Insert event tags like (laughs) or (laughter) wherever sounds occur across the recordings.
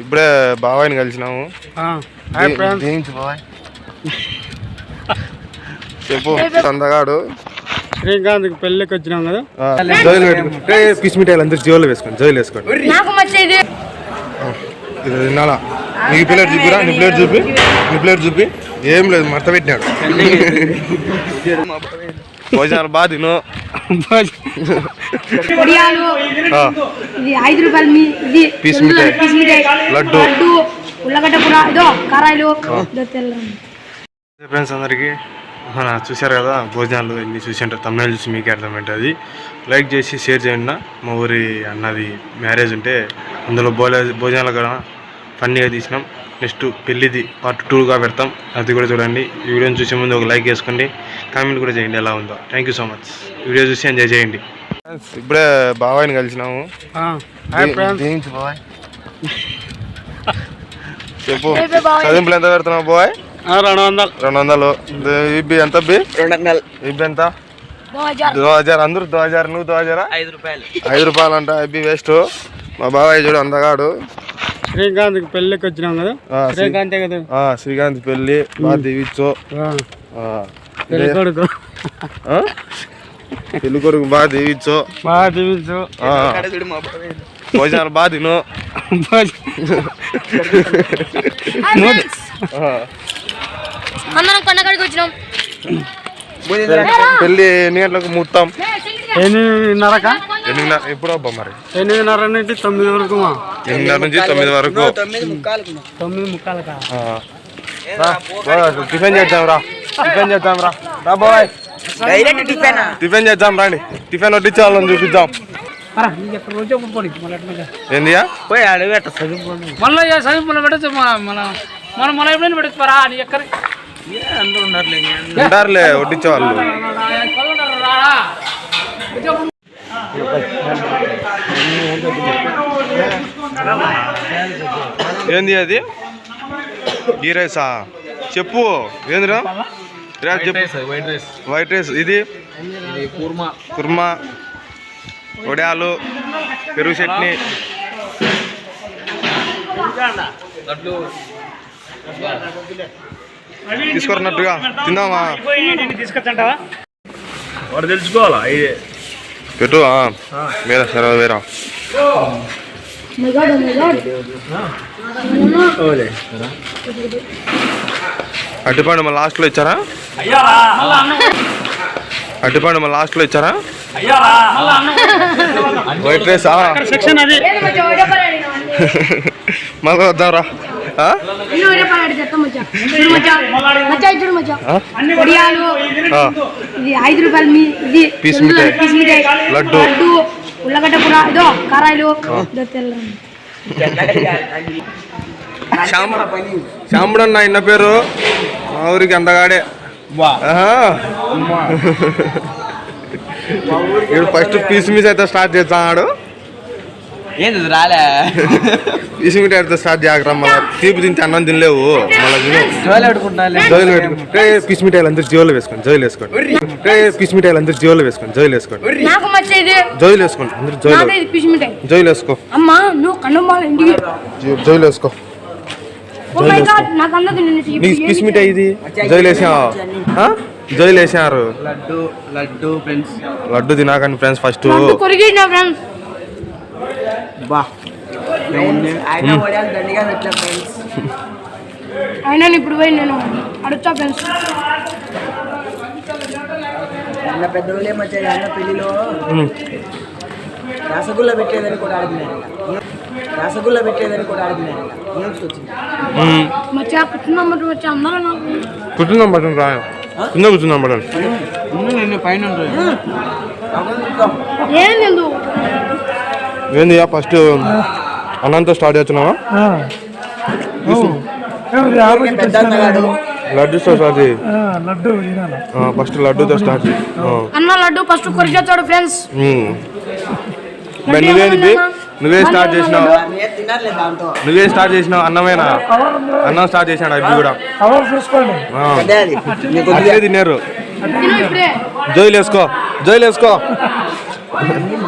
ఇప్పుడే బాబాయ్ని కలిసినాము. చెప్పు అందగాడు శ్రీకాంత్కి పెళ్ళికి వచ్చినాం కదా? జోయిలు పెట్టుకో. పిస్ మిఠాయిలు అందరు జోలు వేసుకోండి జోయిలు వేసుకోండి. నాకు వచ్చేది ఇది తినాలా? నీ ప్లేట్ చూపిరా? నీ ప్లేట్ చూపి. నీ ప్లేట్ చూపి. ఏం లేదు మడత పెట్టినాడు. భోజనాలు బాగా తిను. ఐదు రూపాయలు మీ ఇది పీస్ తొమ్మిది మిఠాయి. పీస్ మిఠాయి. లడ్డు. లడ్డు ఉల్లగడ్డ కూర ఇదో కారాయలు ఇదో తెల్ల. ఫ్రెండ్స్ అందరికీ. మన చూశారు కదా భోజనాలు ఎన్ని చూసి ఉంటారు తమిళ చూసి మీకే అర్థమవుతుంది లైక్ చేసి షేర్ చేయండి. మా ఊరి అన్నది మ్యారేజ్ ఉంటే అందులో భోజ భోజనాలు కూడా ఫన్నీగా తీసినాం. నెక్స్ట్ పెళ్ళిది పార్ట్ టూగా పెడతాం. అది కూడా చూడండి. ఈ వీడియోని చూసే ముందు ఒక లైక్ వేసుకోండి. కామెంట్ కూడా చేయండి ఎలా ఉందో. Thank you so much video చూసి ఎంజాయ్ చేయండి. ఇప్పుడే బాబాయ్ని కలిసినాము. చెప్పు. చదింపులు ఎంత పెడుతున్నావు బాబాయ్? రెండు వందలు. రెండు వందలు. ఇబ్బి ఎంత బి? ఇబ్బి ఎంత? దో హజార్. అందరూ దో హజార్ నువ్వు దో హజారా? ఐదు రూపాయలు. ఐదు రూపాయలు అంట ఇబ్బి వేస్ట్. మా బాబాయ్ చూడు అందగాడు. శ్రీకాంత్కి పెళ్ళికి వచ్చినాం కదా? శ్రీకాంతే కదా? ఆ, శ్రీకాంత్ పెళ్ళి బాగా దీవించు ఆ, ఆ, పెళ్ళి కొడుకు. ఆ? పెళ్ళి కొడుకు బాగా దీవించు బాగా దీవించు ఆ, భోజనాలు బాగా తిను. అందరం కొండకాడికి వచ్చినాం. పెళ్ళి ఎన్ని గంటలకు ముహూర్తం? ఎనిమిదిన్నరక ఎనిమిదిన్నర ఎప్పుడు అబ్బా మరి? ఎనిమిదిన్నర నుంచి తొమ్మిది వరకు మా. ఎనిమిదిన్నర నుంచి తొమ్మిది వరకు. తొమ్మిది ముక్కాలకు టిఫిన్ చేద్దాం రా. టిఫిన్ చేద్దాం రా. రా డైరెక్ట్ టిఫిన్? టిఫిన్ చేద్దాం రండి. టిఫిన్ వడ్డించే వాళ్ళని చూపిద్దాం ఏందియా పోయి అడగట మళ్ళీ చదువుకున్న పెట్టచ్చు మన మనం మన ఎప్పుడైనా పెట్టచ్చు నీ ఎక్కడ? అందరూ ఉన్నారులే ఉంటారులే వడ్డించే వాళ్ళు. ఏంది అది? గీ రైసా? చెప్పు ఏందిరా? వైట్ రైస్ వైట్ రైస్ ఇది? కూర్మా. కుర్మా. వడియాలు పెరుగు చట్నీ. తీసుకున్నట్టుగా తిందామా? వాడు తెలుసుకోవాలా? ఇదే పెట్టు ఆ. వేరా సరే వేరా గాడ్ మై లాస్ట్లో ఇచ్చారా అట్టిపండు మా లాస్ట్లో ఇచ్చారా వైట్ రైస్ సెక్షన్ అది మళ్ళీ వద్దాంరా ఆ? ఐదు రూపాయలు ఇది పీస్ మిఠాయి. లడ్డు. లడ్డు ఉల్లగడ్డ కూర ఇదో కారాయలు. ఇదో తెల్ల. శాంబుడు అన్న ఇన్న పేరు? మా ఊరికి అందగాడే. ఇప్పుడు ఫస్ట్ పీస్ మీస్ అయితే స్టార్ట్ చేస్తాడు ఏంది రాలే? పీస్ మీట్ అయితే స్టార్ట్ చేయకరా మళ్ళీ తీపి తింటే అన్నం తినలేవు. మళ్ళీ తిను. జోలు పెట్టుకుంటా జోయిలు పెట్టుకో పీస్ మిఠాయిలు అందరు జోలు వేసుకోండి జోయిలు వేసుకోండి. పీస్ మిఠాయిలు అందరు జోలు వేసుకోండి జోయిలు వేసుకోండి. నాకు వచ్చేది జోయిలు వేసుకోండి అందరు జోయిలు నాకు ఇది పీస్ మిఠాయి. జోయిలు వేసుకో. అమ్మా నువ్వు కన్నుమాల ఇంటికి జో- జోయిలు వేసుకో. ఓ మై గాడ్ నాకు అందదు నిన్ను నీకు పీస్ మిఠాయి ఇది? జోయిలు వేసావా? ఆ? జోయిలు వేసారు. లడ్డు లడ్డు ఫ్రెండ్స్. లడ్డు తినాకండి ఫ్రెండ్స్ ఫస్ట్. నాకు కొరిగి నా ఫ్రెండ్స్. బా. అయినా ఇప్పుడు పోయి నేను. అడుగుతా ఫ్రెండ్స్ అన్న పెద్ద వచ్చాయి అన్న పెళ్ళిలో రసగుల్లా పెట్టేదని కూడా అడిగినారు. రసగుల్లా పెట్టేదని కూడా అడిగినారు. కూర్చుందాం పట్టండి రా కింద కూర్చుందాం పట్టండి నేను పైన ఏంది ఫస్ట్ అన్నంతో స్టార్ట్ చేస్తున్నావా? లడ్డుతో స్టార్ట్ లడ్డు ఫస్ట్ లడ్డుతో స్టార్ట్. అన్న లడ్డు ఫస్ట్ కొరికేస్తాడు ఫ్రెండ్స్ నువ్వేంది నువ్వే స్టార్ట్ చేసినావు? నువ్వే స్టార్ట్ చేసినావు? అన్నమేనా? అన్నం స్టార్ట్ చేసినాడు అవి కూడా. అట్లే తిన్నారు. జోయిలు వేసుకో. జోయిలు వేసుకో. (laughs)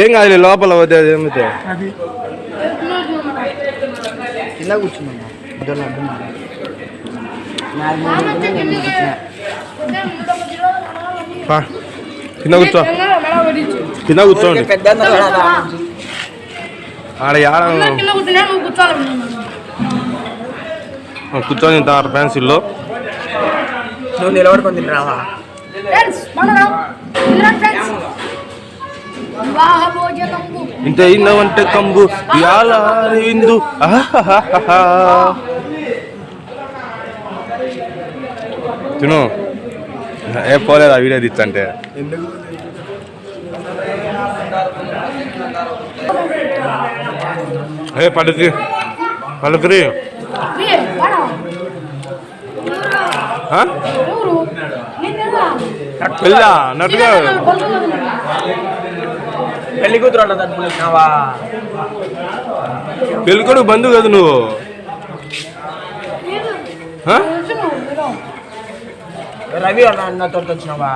ఏం కాదు లోపల పోతే అది ఏమితే కింద కూర్చున్నాను. కింద కూర్చో. కింద కూర్చోండి. ఆడ యాడ కూర్చొని తింటారు ఫ్యాన్స్ ఇల్లు. నువ్వు నిలబడుకొని తింటావా ఫ్రెండ్స్ బాగున్నారా ఫ్రెండ్స్ వివాహ భోజనంబు ఇంత అయిందంటే కంబు. యాల ఇందు. తిను. ఏ పోలేదు ఆ? వీడియో తీచ్చంటే ఏ పడుతుంది పలుకురి? పెళ్ళా అన్నట్టుగా. పెళ్ళి కూతురు అన్న తట్టుకున్నావా పెళ్ళికొడుకు బంధువు కదా నువ్వు. రవి అన్న తోట వచ్చినావా.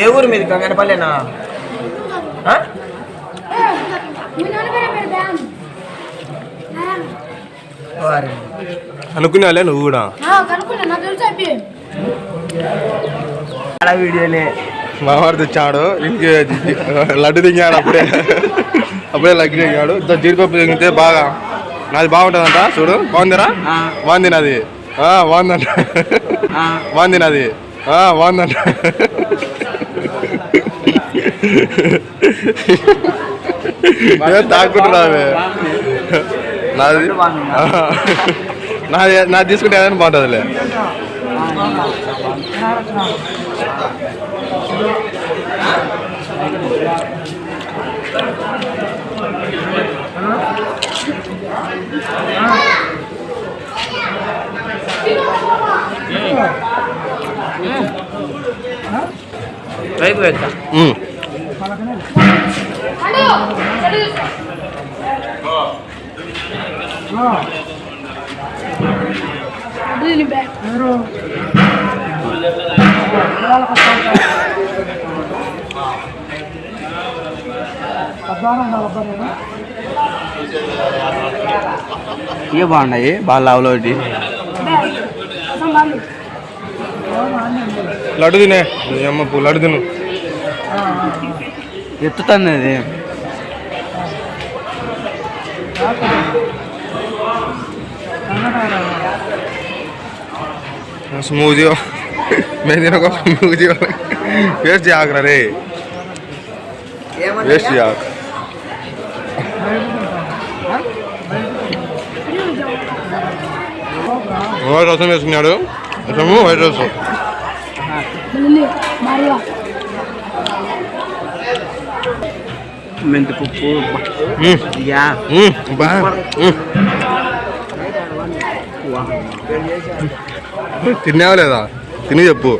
ఏ ఊరు మీది? గంగనపల్లినా. అనుకునేవాళ్ళే నువ్వు కూడా. అలా వీడియోలే. మావాడు తెచ్చాడు. ఇంకే లడ్డు తింగాడు అప్పుడే. అప్పుడే లగ్గి తింగాడు. ఇంత జీడిపప్పు తింగితే బాగా నాది బాగుంటుందంట చూడు. బాగుందిరా. బాగుంది నాది బాగుందంట. బాగుంది నాది బాగుందంట. తాకుంటున్నావే నాది. నాది నాది తీసుకుంటే ఏదైనా బాగుంటుందిలే. 라이브였다. 응. 달려! 달려주세요. ఇవి బాగున్నాయి బాగా లావులో. లడ్డు తినే అమ్మ లడ్డు తిను. ఎత్తుతుంది అది. స్మూజీ మేము తినక స్మూజీ వేస్ట్ చేయకరా రే వేస్ట్ చేయక వైట్ రసం వేసుకున్నాడు రసము వైట్ రసం మళ్ళీ భారీగా. మెంతి పప్పు మ్మ్. యా మ్మ్. బా మ్మ్. తిన్నావా లేదా? తిని చెప్పు.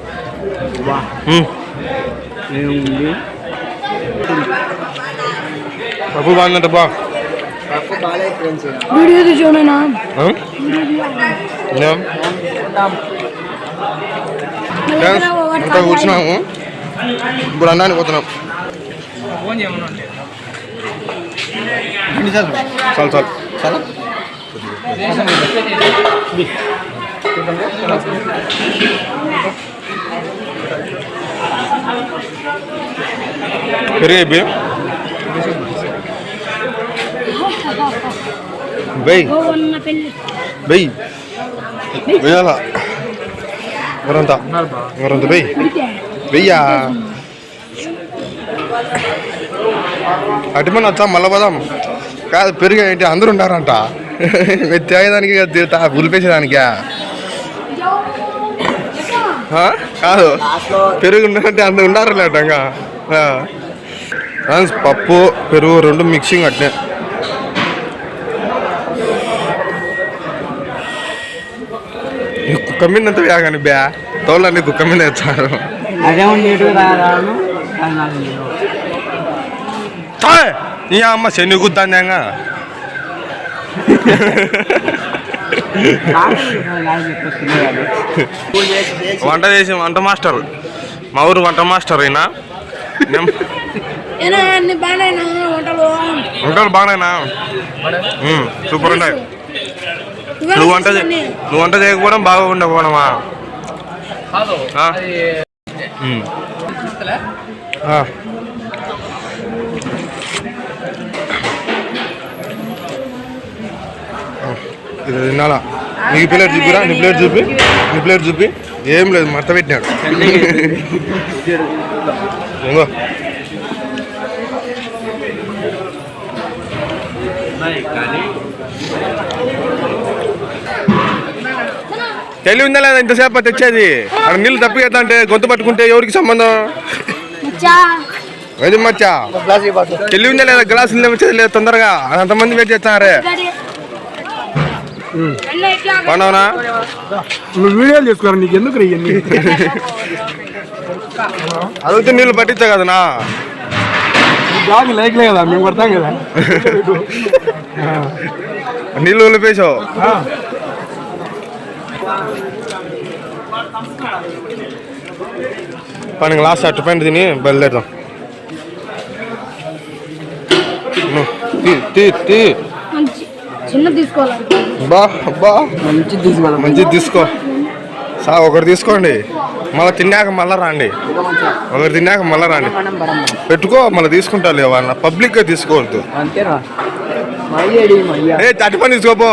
పప్పు బాగుందంట బా వీడియో అంతా కూర్చున్నాము. ఇప్పుడు అన్నానికి పోతున్నాం. చాలు. చాలు చాలా. పెరిగాయి బియ్యం. వెయ్యి. పెళ్ళి. వెయ్యి. వెయ్యాల? ఎవరంతా? ఎవరంతా వెయ్యా? అటుమని వచ్చా మళ్ళా పోదాం. కాదు పెరుగు ఏంటి? అందరూ ఉన్నారంట మీరు తాగేదానికి తీరుతా ఆ? కాదు. పెరుగు ఉండాలంటే అందరు ఉన్నారు లేటంగా పప్పు పెరుగు రెండు మిక్సింగ్ అట్నే. కుక్క మీద వేగాని బ్యా? తోళ్ళని కుక్క మీద వేస్తారు. అదే నీ అమ్మ శని గుద్దాంగా నాకు నాకు చెప్పేస్తుంది వాళ్ళు. వంట చేసి వంట మాస్టర్. మా ఊరు వంట మాస్టర్ అయినా వంటలు? బాగానేనా? సూపర్ ఉన్నాయి. నువ్వు వంట నువ్వు వంట చేయకపోవడం బాగా ఉండకపోవడమా? ఆ? అది మ్మ్. చూస్తలే? ఆ. ఇది తినాలా నీ ప్లేట్ చూపిరా? నీ ప్లేట్ చూపి. నీ ప్లేట్ చూపి. ఏం లేదు మడత పెట్టినాడు. తెలివి ఉందా లేదా ఇంతసేపు తెచ్చేది? అక్కడ నీళ్ళు తప్పికెత్తా అంటే గొంతు పట్టుకుంటే ఎవరికి సంబంధం? మచ్చా. అది మచ్చా? గ్లాస్ ఇవ్వచ్చు తెలివి ఉందా లేదా? గ్లాస్ నీళ్ళు వచ్చేది లేదు తొందరగా. అంతమంది వెయిట్ ఇట్లా పండవనా నువ్వు వీడియోలు చేసుకోరా? నీకు ఎందుకు ఇవన్నీ? అదిగితే నీళ్ళు పట్టించా కదనా బ్లాగ్ లైక్లే కదా మేము కొడతాం కదా. నీళ్ళు వదిలిపేసావు. పని లాస్ట్ అట్టు పైన తిని బయలుదేరుదాం. తీ తీ తీ. బా బా మంచి తీసుకోవాలి మంచిది తీసుకో. సా ఒకటి తీసుకోండి. మళ్ళీ తిన్నాక మళ్ళీ రండి. ఒకటి తిన్నాక మళ్ళీ రండి. పెట్టుకో మళ్ళీ తీసుకుంటా లేవన్న పబ్లిక్గా తీసుకోవద్దు. అంతేనా? మయ్యడి మయ్య ఏ అటు పని తీసుకోపో.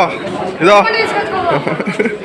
ఇదో. (laughs)